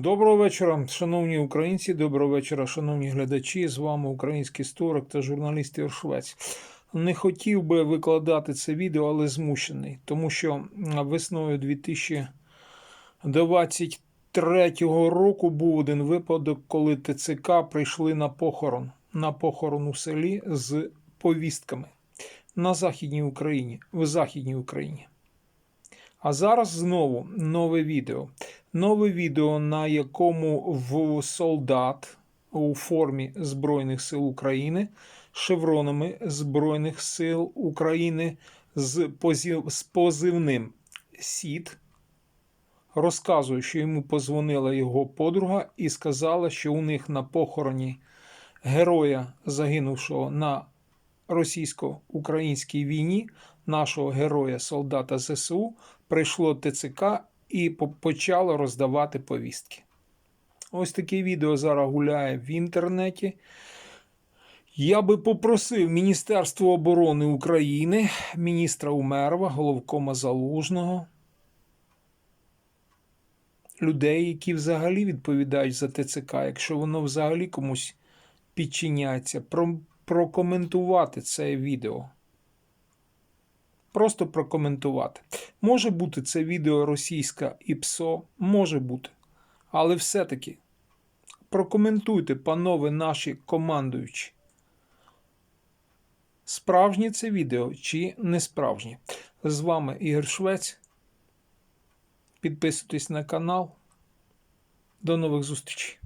Доброго вечора, шановні українці, доброго вечора, шановні глядачі. З вами український історик та журналіст Ігор Швець. Не хотів би викладати це відео, але змушений, тому що весною 2023 року був один випадок, коли ТЦК прийшли на похорон, на похорон у селі з повістками на Західній Україні, в Західній Україні. А зараз знову нове відео. Нове відео, на якому в солдат у формі Збройних сил України шевронами Збройних сил України з, позив, з позивним Сід розказує, що йому позвонила його подруга і сказала, що у них на похороні героя, загинувшого на російсько-українській війні, нашого героя солдата ЗСУ, прийшло ТЦК і почало роздавати повістки. Ось таке відео зараз гуляє в інтернеті. Я би попросив Міністерство оборони України, міністра Умерова, головкома Залужного, людей, які взагалі відповідають за ТЦК, якщо воно взагалі комусь підчиняється, прокоментувати це відео. Просто прокоментувати. Може бути це відео російська ІПСО, може бути. Але все-таки прокоментуйте, панове наші командуючі. Справжнє це відео чи не справжнє? З вами Ігор Швець. Підписуйтесь на канал. До нових зустрічей.